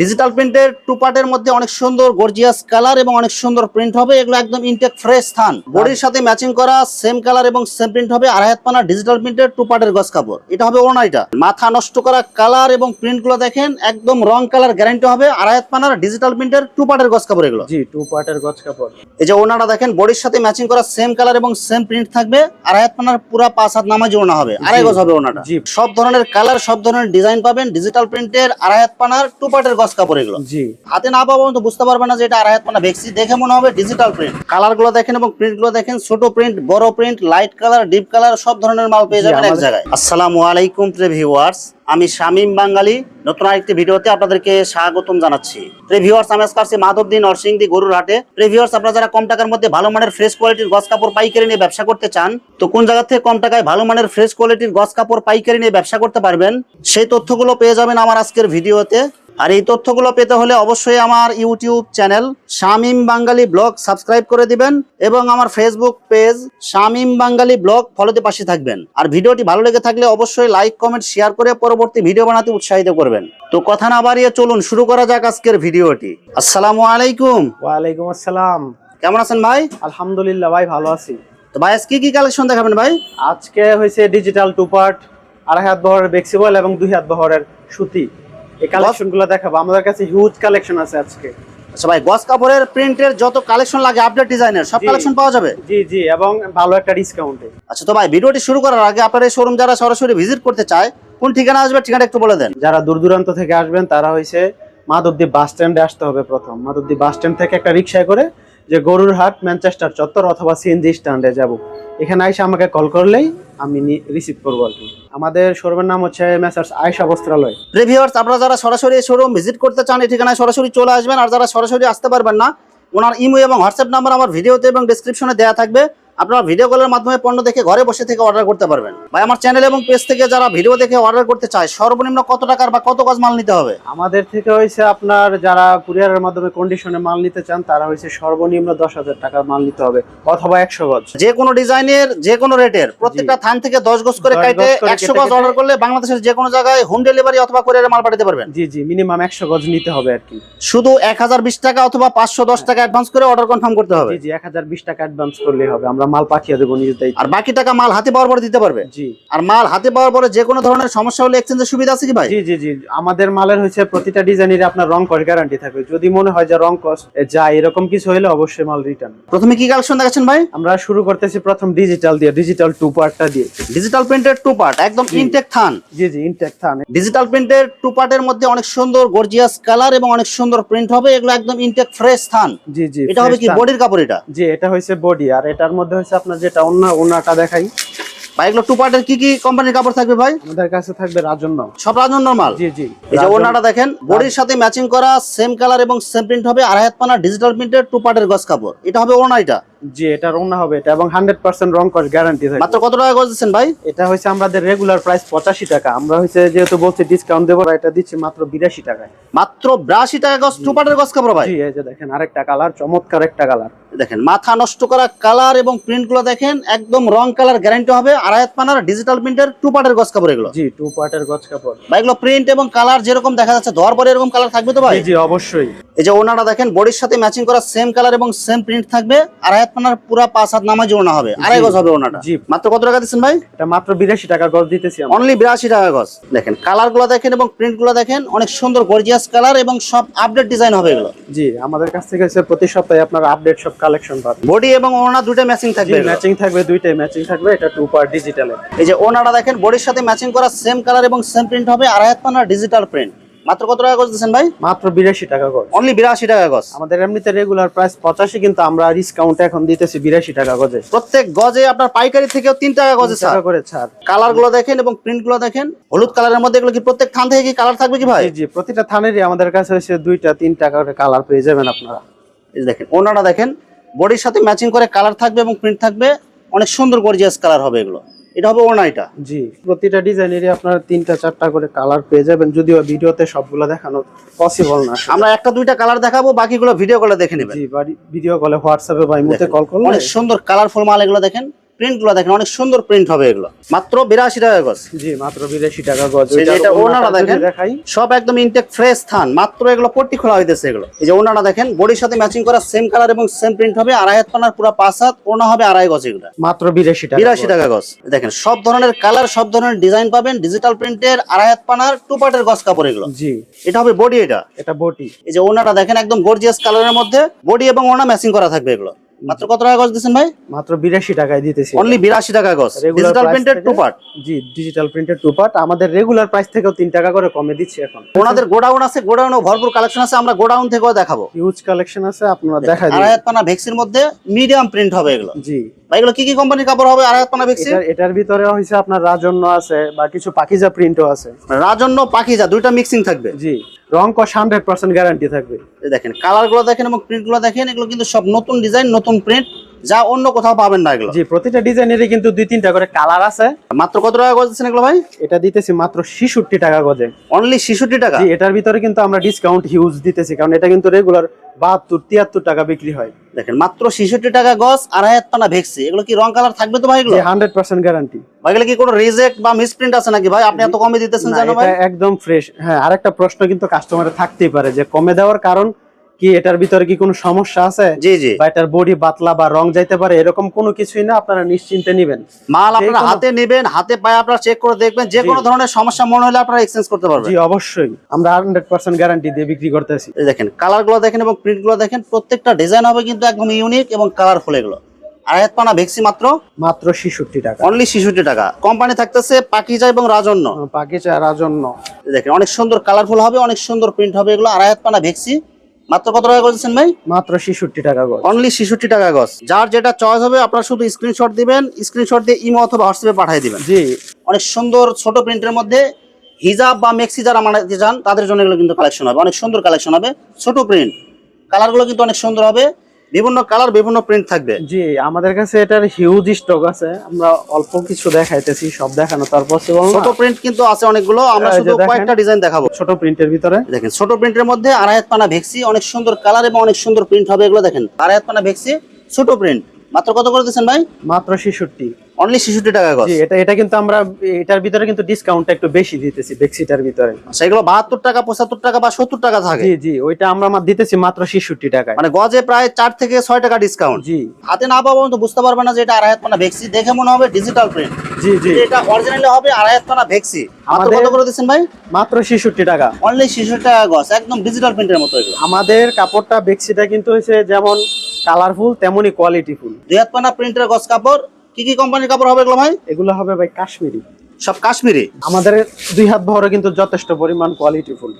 Digital প্রিন্টের two পার্টের মধ্যে অনেক সুন্দর গর্জিয়াস কালার এবং অনেক সুন্দর প্রিন্ট হবে। এগুলো একদম ইনটেক ফ্রেশ থান বডির সাথে ম্যাচিং করা সেম কালার এবং সেম প্রিন্ট হবে। আড়াই হাত পানা ডিজিটাল প্রিন্টের টু পার্টের গস কাপড়। এটা হবে ওনাইটা মাথা নষ্ট করা কালার এবং প্রিন্টগুলো দেখেন একদম রং কালার গ্যারান্টি হবে। আড়াই হাত পানার ডিজিটাল প্রিন্টের টু পার্টের গস কাপড় এগুলো। জি টু পার্টের গজ কাপড়। এই যে ওনাটা দেখেন বডির সাথে ম্যাচিং করা সেম কালার এবং সেম প্রিন্ট থাকবে। আড়াই হাত পানার পুরা পাঁচ হাত নামাজ ওনা হবে। আড়াই গজ হবে ওনাটা জি। সব ধরনের কালার সব ধরনের ডিজাইন পাবেন ডিজিটাল প্রিন্টের আড়াই হাত পানার টু পার্টের গস কাপড় এগুলো। জি। হাতে না বুঝতে পারবে না যে এটা আড়াই হাত ভেক্সি দেখে মনে হবে ডিজিটাল প্রিন্ট কালারগুলো দেখেন এবং প্রিন্টগুলো দেখেন ছোট প্রিন্ট বড় print light colour deep colour সব ধরনের মাল পেয়ে যাবেন এক জায়গায়। আসসালামু আলাইকুম ভিউয়ার্স আমি শামীম বাঙালি নতুন আরেকটি ভিডিওতে আপনাদেরকে স্বাগতম জানাচ্ছি। প্রিয় ভিউয়ার্স আমি আজকে আসছি মাধবদী নরসিংদী গরুর হাটে প্রিয় ভিউয়ার্স আপনারা যারা কম টাকার মধ্যে ভালো মানের ফ্রেশ কোয়ালিটির গস কাপড় পাইকারি নিয়ে ব্যবসা করতে চান তো কোন জায়গা থেকে কম টাকায় ভালো মানের ফ্রেশ কোয়ালিটির গস কাপড় পাইকারি নিয়ে ব্যবসা করতে পারবেন সেই তথ্যগুলো পেয়ে যাবেন আমার আজকের ভিডিওতে। আর এই তথ্যগুলো পেতে হলে অবশ্যই আমার YouTube channel Shamim Bangali blog subscribe করে দিবেন এবং আমার Facebook page Shamim Bangali blog ফলোতে পাশে থাকবেন। আর ভিডিওটি ভালো লেগে থাকলে অবশ্যই লাইক কমেন্ট শেয়ার করে পরবর্তী ভিডিও বানাতে উৎসাহিত করবেন। তো কথা না বাড়িয়ে চলুন শুরু করা যাক আজকের ভিডিওটি। আসসালামু আলাইকুম। ওয়ালাইকুম আসসালাম। কেমন আছেন ভাই? আলহামদুলিল্লাহ ভাই ভালো আছি। তো ভাই আজকে কি কালেকশন দেখাবেন ভাই? আজকে হয়েছে ডিজিটাল টু পার্ট আড়াই হাত বহরের বেক্সিবল এবং দুই হাত বহরের সুতি। এই কালেকশনগুলো দেখাবো। আমাদের কাছে হিউজ কালেকশন আছে আজকে। আচ্ছা ভাই গস কাপড়ের প্রিন্টের যত কালেকশন লাগে আপডেট ডিজাইনের সব কালেকশন পাওয়া যাবে? জি জি এবং ভালো একটা ডিসকাউন্টে আচ্ছা তো ভাই ভিডিওটি শুরু করার আগে আপনার এই শোরুম যারা সরাসরি ভিজিট করতে চায় কোন ঠিকানা আসবে ঠিকানা একটু বলে দেন। যারা দূর দূরান্ত থেকে আসবেন তারা হয়েছে মাধবদী বাস স্ট্যান্ডে আসতে হবে প্রথম। মাধবদী বাস স্ট্যান্ড থেকে একটা রিক্সায় করে যে গরুর হাট ম্যানচেস্টার চত্বর অথবা সিএনজি স্ট্যান্ডে যাব। এখানে আইসা আমাকে কল করলেই আমি রিসিভ করব আর কি। আমাদের শোরুমের নাম হচ্ছে মেসার্স আয়সা বস্ত্রালয়। রিভিউয়ার্স আপনারা যারা সরাসরি শোরুম ভিজিট করতে চান, এই ঠিকানায় সরাসরি চলে আসবেন। আর যারা সরাসরি আসতে পারবেন না, ওনার ইমো এবং হোয়াটসঅ্যাপ নাম্বার আমার ভিডিওতে এবং ডিসক্রিপশনে দেওয়া থাকবে। আপনারা ভিডিও কলের মাধ্যমে পণ্য দেখে ঘরে বসে থেকে অর্ডার করতে পারবেন। ভাই আমার চ্যানেল এবং পেজ থেকে যারা ভিডিও দেখে অর্ডার করতে চায় সর্বনিম্ন কত টাকার বা কত গজ মাল নিতে হবে? আমাদের থেকে হয়েছে আপনার যারা কুরিয়ারের মাধ্যমে কন্ডিশনে মাল নিতে চান তারা হয়েছে সর্বনিম্ন দশ হাজার টাকার মাল নিতে হবে অথবা একশো গজ। যে কোনো ডিজাইনের যে কোনো রেটের প্রত্যেকটা থান থেকে দশ গজ করে 10 কাটে একশো গজ অর্ডার করলে বাংলাদেশের যে কোনো জায়গায় হোম ডেলিভারি অথবা কোরিয়ারে মাল পাঠাতে পারবেন। জি জি মিনিমাম একশো গজ নিতে হবে আর কি। শুধু এক হাজার বিশ টাকা অথবা পাঁচশো দশ টাকা অ্যাডভান্স করে অর্ডার কনফার্ম করতে হবে। জি জি এক হাজার বিশ টাকা অ্যাডভান্স করলেই হবে আমরা মাল পাঠিয়ে দেবো নিজ দায়িত্ব। আর বাকি টাকা মাল হাতে পাওয়ার পরে দিতে পারবে? জি। আর মাল হাতে পাওয়ার পরে যে কোনো ধরনের সমস্যা হলে এক্সচেঞ্জের সুবিধা আছে কি ভাই? জি জি জি। আমাদের মালের হচ্ছে প্রতিটা ডিজাইনের আপনার রং কস গ্যারান্টি থাকবে। যদি মনে হয় যে রং কস যায় এরকম কিছু হলে অবশ্যই মাল রিটার্ন প্রথমে কি কালেকশন দেখাচ্ছেন ভাই? আমরা শুরু করতেছি প্রথম ডিজিটাল দিয়ে ডিজিটাল টু পার্টটা দিয়ে। ডিজিটাল প্রিন্টের টু পার্ট একদম। ইনটেক থান। জি জি ইনটেক থান। ডিজিটাল প্রিন্টের টু পার্টের মধ্যে অনেক সুন্দর গর্জিয়াস কালার এবং অনেক সুন্দর প্রিন্ট হবে। এগুলো একদম ইনটেক ফ্রেশ থান। জি জি এটা হবে কি বডির কাপড় এটা? জি এটা হচ্ছে বডি আর এটার মধ্যে হচ্ছে আপনার যেটা ওনাটা দেখাই। ভাই এগুলো টু পার্টের কি কি কোম্পানির কাপড় থাকবে ভাই? আমাদের কাছে থাকবে রাজন্য সব রাজন নরমাল? জি জি। এই যে ওনাটা দেখেন বডির সাথে ম্যাচিং করা সেম কালার এবং সেম প্রিন্ট হবে আড়াই হাত পানা ডিজিটাল প্রিন্টের টু পার্টের গস কাপড়। এটা হবে ওনা এটা? জি এটা হবে এটা এবং হান্ড্রেড পার্সেন্ট রং কস গ্যারান্টি থাকবে। মাত্র কত টাকা দিচ্ছেন ভাই? এটা হচ্ছে আমাদের রেগুলার প্রাইস পঁচাশি টাকা। আমরা হচ্ছে যেহেতু বলছি ডিসকাউন্ট দেবো এটা দিচ্ছি মাত্র বিরাশি টাকায়। মাত্র বিরাশি টাকা গজ টু পার্টের গস কাপড় ভাই? জি এই যে দেখেন আরেকটা কালার চমৎকার একটা কালার দেখেন মাথা নষ্ট করা কালার এবং প্রিন্টগুলো দেখেন একদম রং কালার গ্যারান্টি হবে। আড়াই হাত পানার ডিজিটাল প্রিন্টের টু পার্টের গস কাপড় এগুলো। জি টু পার্টের গজ কাপড়। ভাই এগুলো প্রিন্ট এবং কালার যেরকম দেখা যাচ্ছে ধোয়ার পরে এরকম কালার থাকবে তো ভাই? জি জি অবশ্যই। এই যে ওনাটা দেখেন বডির সাথে ম্যাচিং করা সেম কালার এবং সেম প্রিন্ট থাকবে আড়াই হাত পানার পুরা পাঁচ হাত নামাজি ওনা হবে। আড়াই গজ হবে ওনাটা। জি। মাত্র কত টাকা দিচ্ছেন ভাই? এটা মাত্র বিরাশি টাকা গজ দিতেছি আমরা। অনলি বিরাশি টাকা গজ দেখেন কালারগুলো দেখেন এবং প্রিন্টগুলো দেখেন অনেক সুন্দর গর্জিয়াস কালার এবং সব আপডেট ডিজাইন হবে এগুলো। জি আমাদের কাছ থেকে প্রতি সপ্তাহে আপনার আপডেট সব কালেকশন পাবেন। বডি এবং ওনা দুটো ম্যাচিং থাকবে। ম্যাচিং থাকবে দুইটাই ম্যাচিং থাকবে। এটা টু পার ডিজিটালের এই যে ওনাটা দেখেন বডির সাথে ম্যাচিং করা সেম কালার এবং সেম প্রিন্ট হবে আর হাত পানার ডিজিটাল প্রিন্ট মাত্র কত টাকা গজ দিচ্ছেন ভাই? মাত্র বিরাশি টাকা গজ। অনলি বিরাশি টাকা গজ। আমাদের এমনিতে রেগুলার প্রাইস পঁচাশি কিন্তু আমরা ডিসকাউন্ট এখন দিতেছি বিরাশি টাকা গজে। প্রত্যেক গজে আপনার পাইকারি থেকেও তিন টাকা গজে ছাড়। করে ছাড়। কালারগুলো দেখেন এবং প্রিন্টগুলো দেখেন। হলুদ কালারের মধ্যে এগুলো কি প্রত্যেক থান থেকে কি কালার থাকবে কি ভাই? জি জি প্রতিটা থানেরই আমাদের কাছে হচ্ছে দুইটা তিন টাকা করে কালার পেয়ে যাবেন আপনারা। এই দেখেন ওনাটা দেখেন। বডির সাথে ম্যাচিং করে কালার থাকবে এবং প্রিন্ট থাকবে অনেক সুন্দর গর্জিয়াস কালার হবে এগুলো। এটা হবে ওনাইটা জি প্রতিটা ডিজাইনেরই আপনার তিনটা চারটা করে কালার পেয়ে যাবেন যদিও ভিডিওতে সবগুলো দেখানো পসিবল না আমরা একটা দুইটা কালার দেখাবো বাকিগুলো ভিডিও কলে দেখে নেবেন। জি ভিডিও কলে হোয়াটসঅ্যাপে বা ইমোতে কল করলে অনেক সুন্দর কালারফুল মাল এগুলো দেখেন। প্রিন্টগুলো দেখেন অনেক সুন্দর প্রিন্ট হবে এগুলো। মাত্র বিরাশি টাকা গজ। জি মাত্র বিরাশি টাকা গজ। এটা ওনারা দেখেন। সব একদম ইনটেক ফ্রেশ থান মাত্র এগুলো পট্টি খোলা হইতেছে এগুলো। এই যে ওনারা দেখেন বডির সাথে ম্যাচিং করা সেম কালার এবং সেম প্রিন্ট হবে আড়াই হাত পানার পুরো পাঁচ হাত ওনা হবে আড়াই গজ এগুলো। মাত্র বিরাশি টাকা বিরাশি টাকা গজ। দেখেন সব ধরনের কালার সব ধরনের ডিজাইন পাবেন ডিজিটাল প্রিন্টের আড়াই হাত পানার টু পার্টের গজ কাপড় এগুলো। জি। এটা হবে বডি এটা। এটা বটি এই যে ওনাটা দেখেন একদম গর্জিয়াস কালারের মধ্যে বডি এবং ওনা ম্যাচিং করা থাকবে এগুলো। মাত্র কত টাকা গজ দিচ্ছেন ভাই? মাত্র বিরাশি টাকায় দিতেছি। অনলি বিরাশি টাকা গজ। ডিজিটাল থেকে- টু পার্ট জি ডিজিটাল প্রিন্টের টু পার্ট আমাদের রেগুলার প্রাইস থেকেও তিন টাকা করে কমে দিচ্ছি এখন। ওনাদের গোডাউন আছে গোডাউনও ভরপুর কালেকশন আছে আমরা গোডাউন থেকেও দেখাবো। হিউজ কালেকশন আছে আপনারা দেখাই হাত পানা ভেক্সির মধ্যে মিডিয়াম প্রিন্ট হবে এগুলো। জি। ভাই এগুলো কি কি কোম্পানির কাপড় হবে? আড়াই হাত পানা ভেক্সি এটার ভিতরে হয়েছে আপনার রাজন্য আছে বা কিছু পাকিজা প্রিন্টও আছে। রাজন্য পাখিজা দুইটা মিক্সিং থাকবে। জি। রং কস হান্ড্রেড গ্যারান্টি থাকবে। দেখেন কালারগুলো দেখেন এবং প্রিন্টগুলো দেখেন, এগুলো কিন্তু সব নতুন ডিজাইন নতুন প্রিন্ট যা অন্য কোথাও পাবেন না এগুলো। জি প্রতিটা ডিজাইনেরই কিন্তু দুই তিনটা করে কালার আছে। মাত্র কত টাকা গজ দিচ্ছেন এগুলো ভাই? এটা দিতেছি মাত্র ছিষট্টি টাকা গজে। অনলি ছেষট্টি টাকা? জি এটার ভিতরে কিন্তু আমরা ডিসকাউন্ট হিউজ দিতেছি কারণ এটা কিন্তু রেগুলার বাহাত্তর তিয়াত্তর টাকা বিক্রি হয়। দেখেন মাত্র ছেষট্টি টাকা গজ আড়াই হাত পানা ভেক্সি। এগুলো কি রং কালার থাকবে তো ভাই এগুলো? যে হান্ড্রেড পার্সেন্ট গ্যারান্টি ভাই এগুলো কি কোনো রিজেক্ট বা মিসপ্রিন্ট আছে নাকি ভাই? আপনি এত কমে দিতেছেন জানো ভাই? এটা একদম ফ্রেশ হ্যাঁ আরেকটা প্রশ্ন কিন্তু কাস্টমারের থাকতেই পারে যে কমে দেওয়ার কারণ কি এটার ভিতরে কি কোনো সমস্যা আছে? জি জি। বা এটার বডি পাতলা বা রং যাইতে পারে এরকম কোনো কিছুই না আপনারা নিশ্চিন্তে নিবেন। মাল আপনারা হাতে নেবেন হাতে পায়ে আপনারা চেক করে দেখবেন যে কোনো ধরনের সমস্যা মনে হলে আপনারা এক্সচেঞ্জ করতে পারবেন। জি অবশ্যই। আমরা হান্ড্রেড পার্সেন্ট গ্যারান্টি দিয়ে বিক্রি করতেছি। এই দেখেন কালারগুলো দেখেন এবং প্রিন্টগুলো দেখেন প্রত্যেকটা ডিজাইন হবে কিন্তু একদম ইউনিক এবং কালারফুল এগুলো। আড়াই হাত পানা ভেক্সি মাত্র? মাত্র ছিষট্টি টাকা। অনলি ছেষট্টি টাকা। কোম্পানি থাকতেছে পাকিজা এবং রাজন্য। পাকিচা রাজন্য। দেখেন অনেক সুন্দর কালারফুল হবে অনেক সুন্দর প্রিন্ট হবে এগুলো। আড়াই হাত পানা ভেক্সি মাত্র কত টাকা করেছেন ভাই? মাত্র ছেষট্টি টাকা গজ। অনলি ছেষট্টি টাকা গজ। যার যেটা চয়েস হবে আপনারা শুধু স্ক্রিনশট দিবেন স্ক্রিনশট দিয়ে ইমো অথবা হোয়াটসঅ্যাপে পাঠিয়ে দিবেন। জি। অনেক সুন্দর ছোট প্রিন্টের মধ্যে হিজাব বা মেক্সি যারা মানাতে চান তাদের জন্য এগুলো কিন্তু কালেকশন হবে। অনেক সুন্দর কালেকশন হবে ছোট প্রিন্ট কালারগুলো কিন্তু অনেক সুন্দর হবে। বিভিন্ন কালার বিভিন্ন প্রিন্ট থাকবে। জি আমাদের কাছে এটার হিউজ স্টক আছে। আমরা অল্প কিছু দেখাইতেছি সব দেখানো তারপর পসিবল ছোট প্রিন্ট কিন্তু আছে অনেকগুলো আমরা শুধু কয়েকটা ডিজাইন দেখাবো। ছোট প্রিন্টের ভিতরে। দেখেন ছোট প্রিন্টের মধ্যে আড়াই পানা ভেক্সি অনেক সুন্দর কালার এবং অনেক সুন্দর প্রিন্ট হবে এগুলো দেখেন। আড়াই পানা ভেক্সি ছোট প্রিন্ট মাত্র কত করে দিচ্ছেন ভাই? মাত্র ছেষট্টি। অনলি ছেষট্টি টাকা গজ জি এটা এটা কিন্তু আমরা এটার ভিতরে কিন্তু ডিসকাউন্টটা একটু বেশি দিতেছি বেক্সিটার ভিতরে। সেগুলো বাহাত্তর টাকা পঁচাত্তর টাকা বা সত্তর টাকা থাকে। জি জি ওইটা আমরা দিতেছি মাত্র ছেষট্টি টাকায়। মানে গজে প্রায় চার থেকে ছয় টাকা ডিসকাউন্ট জি। হাতে না পাবো তো বুঝতে পারবে না যে এটা আড়াই হাত পানা ভেক্সি দেখে মনে হবে ডিজিটাল প্রিন্ট জি জি। এটা অরিজিনালি হবে আড়াই হাত পানা ভেক্সি আমাদের- কত করে দিচ্ছেন ভাই? মাত্র ছেষট্টি টাকা। অনলি ছেষট্টি টাকা গজ একদম ডিজিটাল প্রিন্টের মতো এগুলো। আমাদের কাপড়টা বেক্সিটা কিন্তু হচ্ছে যেমন কালারফুল তেমনই কোয়ালিটিফুল দুই হাত পানা প্রিন্টের গজ কাপড় কি কি কোম্পানির কাপড় হবে এগুলো ভাই? এগুলো হবে ভাই কাশ্মীরি। সব কাশ্মীরি? আমাদের দুই হাত ভরে কিন্তু যথেষ্ট পরিমাণ কোয়ালিটি ফুল।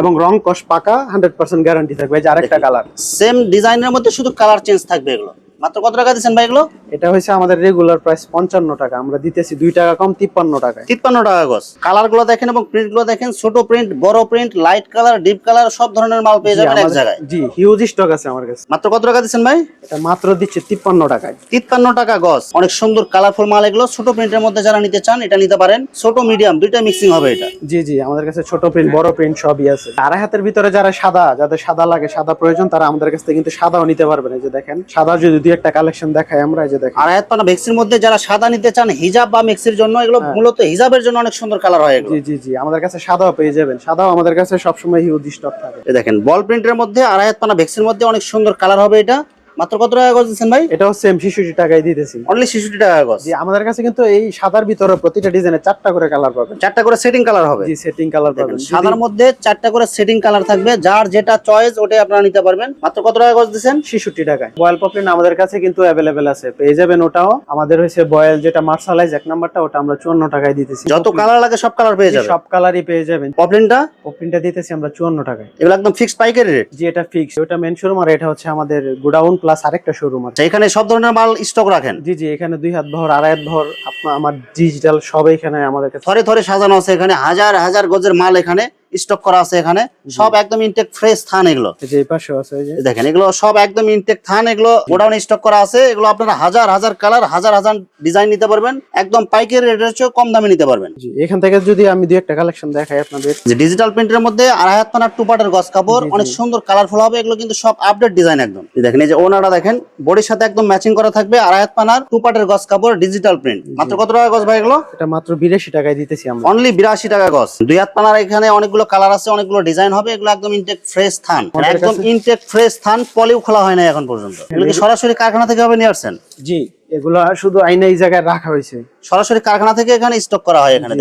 এবং রং কষ পাকা হান্ড্রেড পার্সেন্ট গ্যারান্টি থাকবে। যে আরেকটা কালার সেম ডিজাইনের মধ্যে শুধু কালার চেঞ্জ থাকবে এগুলো। মাত্র কত টাকা দিচ্ছেন ভাই এগুলো? এটা হচ্ছে আমাদের রেগুলার প্রাইস পঞ্চান্ন টাকা। আমরা দিতেছি দুই টাকা কম তিপ্পান্ন টাকায়। তিপ্পান্ন টাকা গজ। কালারগুলো দেখেন এবং প্রিন্টগুলো দেখেন ছোট প্রিন্ট বড় print light colour deep colour সব ধরনের মাল পেয়ে যাবেন এক জায়গায়। জি হিউজ স্টক আছে আমার কাছে। মাত্র কত টাকা দিচ্ছেন ভাই? এটা মাত্র দিচ্ছে তিপ্পান্ন টাকায়। তিপ্পান্ন টাকা গজ। অনেক সুন্দর কালারফুল মাল এগুলো। ছোট প্রিন্টের মধ্যে যারা নিতে চান এটা নিতে পারেন। ছোট মিডিয়াম দুইটা মিক্সিং হবে এটা। জি জি আমাদের কাছে ছোট প্রিন্ট বড় প্রিন্ট সবই আছে। আড়াই হাতের ভিতরে যারা সাদা যাদের সাদা লাগে সাদা প্রয়োজন তারা আমাদের কাছ থেকে কিন্তু সাদাও নিতে পারবেন এই যে দেখেন সাদা যদি একটা কালেকশন দেখাই আমরা এই যে দেখেন। আর এতটা মেক্সির মধ্যে যারা সাদা নিতে চান হিজাব বা মেক্সির জন্য এগুলো মূলত হিজাবের জন্য অনেক সুন্দর কালার হয় জি জি জি আমাদের কাছে সাদাও পেয়ে যাবেন। সাদাও আমাদের কাছে সবসময় হিউজ স্টক থাকে। এই দেখেন বল প্রিন্টের মধ্যে আর এতটা মেক্সির মধ্যে অনেক সুন্দর কালার হবে এটা। মাত্র কত টাকা গজ দিচ্ছেন ভাই? এটা হচ্ছে শিশুটি টাকায় দিতেছি। অনলি শিশুটি টাকা গজ? জি আমাদের কাছে কিন্তু এই সাদার ভিতরে প্রতিটা ডিজাইনে চারটা করে কালার পাবেন। চারটা করে সেটিং কালার হবে। জি সেটিং কালার পাবেন। সাদার মধ্যে চারটা করে সেটিং কালার থাকবে। যার যেটা চয়েস ওটাই আপনারা নিতে পারবেন। মাত্র কত টাকা গজ দিচ্ছেন? ছিষট্টি টাকায়। বয়েল পপলিন আমাদের কাছে কিন্তু অ্যাভেলেবেল আছে। পেয়ে যাবেন ওটাও। আমাদের হয়েছে বয়েল যেটা মার্শালাইজ এক নাম্বারটা ওটা আমরা চুয়ান্ন টাকায় দিতেছি। যত কালার লাগে সব কালার পেয়ে যাবে সব কালারই পেয়ে যাবেন। পপলিনটা পপলিনটা দিতেছি আমরা চুয়ান্ন টাকায়। এগুলো একদম ফিক্সড পাইকারি রেট জি এটা ফিক্স ওটা মেন শোরুম আর এটা হচ্ছে আমাদের গোডাউন প্লাস আরেকটা শোরুম আছে এখানে সব ধরনের মাল স্টক রাখেন? জি জি এখানে দুই হাত ভর আড়াই হাত ভর আপনার আমার ডিজিটাল সব এখানে আমাদের থরে থরে সাজানো আছে এখানে হাজার হাজার গজের মাল এখানে। স্টক করা আছে এখানে। সব একদম ইনটেক ফ্রেশ থান এগুলো। দেখেন এগুলো সব একদম ইনটেক থান এগুলো গোডাউন স্টক করা আছে। এগুলো আপনারা হাজার হাজার কালার হাজার হাজার ডিজাইন নিতে পারবেন। একদম পাইকারি রেটের চেয়ে কম দামে নিতে পারবেন। এখান থেকে যদি আমি দুই একটা কালেকশন দেখাই আপনাদের। যে ডিজিটাল প্রিন্টের মধ্যে আড়াই হাত পানার টু পার্টের গস কাপড় অনেক সুন্দর কালারফুল হবে। এগুলো কিন্তু সব আপডেট ডিজাইন একদম। দেখেন এই যে ওনারা দেখেন বডির সাথে একদম ম্যাচিং করা থাকবে আড়াই হাত পানার টু পার্টের গস কাপড় ডিজিটাল প্রিন্ট মাত্র কত টাকা গস ভাই এগুলো? এটা মাত্র বিরাশি টাকায় দিতেছি আমরা। অনলি বিরাশি টাকা গস দুই হাত পানার এখানে অনেকগুলো কালার আছে অনেকগুলো ডিজাইন হবে এগুলো একদম ইনটেক ফ্রেশ থান একদম ইনটেক ফ্রেশ থান পলিও খোলা হয় না এখন পর্যন্ত। এগুলো কি সরাসরি কারখানা থেকে হবে নিয়ে আসছেন? জি এগুলো শুধু আইনা এই জায়গায় রাখা হয়েছে। সরাসরি কারখানা থেকে এখানে স্টক করা হয় এখানে।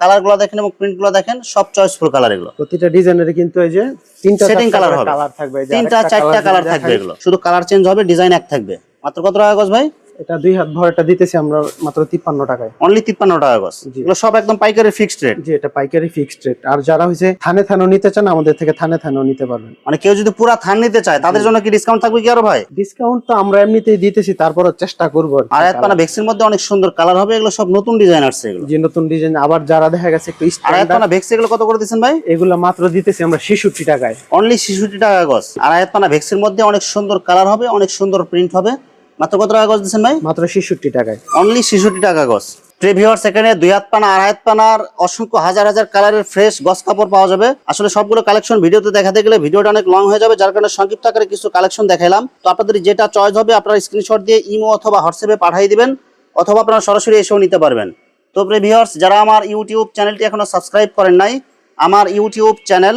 কালারগুলো দেখেন এবং প্রিন্টগুলো দেখেন সব চয়েসফুল কালার এগুলো। প্রতিটা ডিজাইনের কিন্তু এই যে তিনটা সেটিং কালার হবে। কালার থাকবে তিনটা চারটা কালার থাকবে এগুলো। শুধু কালার চেঞ্জ হবে ডিজাইন এক থাকবে। মাত্র কত টাকা গজ ভাই? এটা দুই হাত ভরটা দিতেছি আমরা মাত্র তিপ্পান্ন টাকায়। অনলি তিপ্পান্ন টাকা গজ জি। এগুলো সব একদম পাইকারি ফিক্সড রেট জি এটা পাইকারি ফিক্সড রেট আর যারা হয়েছে থানে থানেও নিতে চান আমাদের থেকে থানে থানেও নিতে পারবেন। মানে কেউ যদি পুরা থান নিতে চায় তাদের জন্য কি ডিসকাউন্ট থাকবে কি আরও ভাই? ডিসকাউন্ট তো আমরা এমনিতেই দিতেছি তারপরও চেষ্টা করব আর। আর এক ভেক্সির মধ্যে অনেক সুন্দর কালার হবে এগুলো সব নতুন ডিজাইন আসছে এগুলো। যে নতুন ডিজাইন আবার যারা দেখা গেছে একটু আর স্ট্যান্ডার্ড পানা ভেক্সি এগুলো কত করে দিচ্ছেন ভাই? এগুলো মাত্র দিতেছি আমরা ছেষট্টি টাকায়। অনলি ছেষট্টি টাকা গজ আর এক পানা ভেক্সির মধ্যে অনেক সুন্দর কালার হবে অনেক সুন্দর প্রিন্ট হবে। মাত্র কত টাকা গজ দিচ্ছেন ভাই? মাত্র ছেষট্টি টাকায়। অনলি ছেষট্টি টাকা গজ। প্রিভিওর সেকেন্ডে দুই হাত পানা আড়াই হাত পানার অসংখ্য হাজার হাজার কালারের ফ্রেশ গস কাপড় পাওয়া যাবে। আসলে সবগুলো কালেকশন ভিডিওতে দেখাতে গেলে ভিডিওটা অনেক লং হয়ে যাবে যার কারণে সংক্ষিপ্ত আকারে কিছু কালেকশন দেখাইলাম। তো আপনাদের যেটা চয়েস হবে আপনারা স্ক্রিনশট দিয়ে ইমো অথবা হোয়াটসঅ্যাপে পাঠিয়ে দিবেন অথবা আপনারা সরাসরি এসেও নিতে পারবেন। তো প্রিভিওর্স যারা আমার ইউটিউব চ্যানেলটি এখনও সাবস্ক্রাইব করেন নাই আমার YouTube channel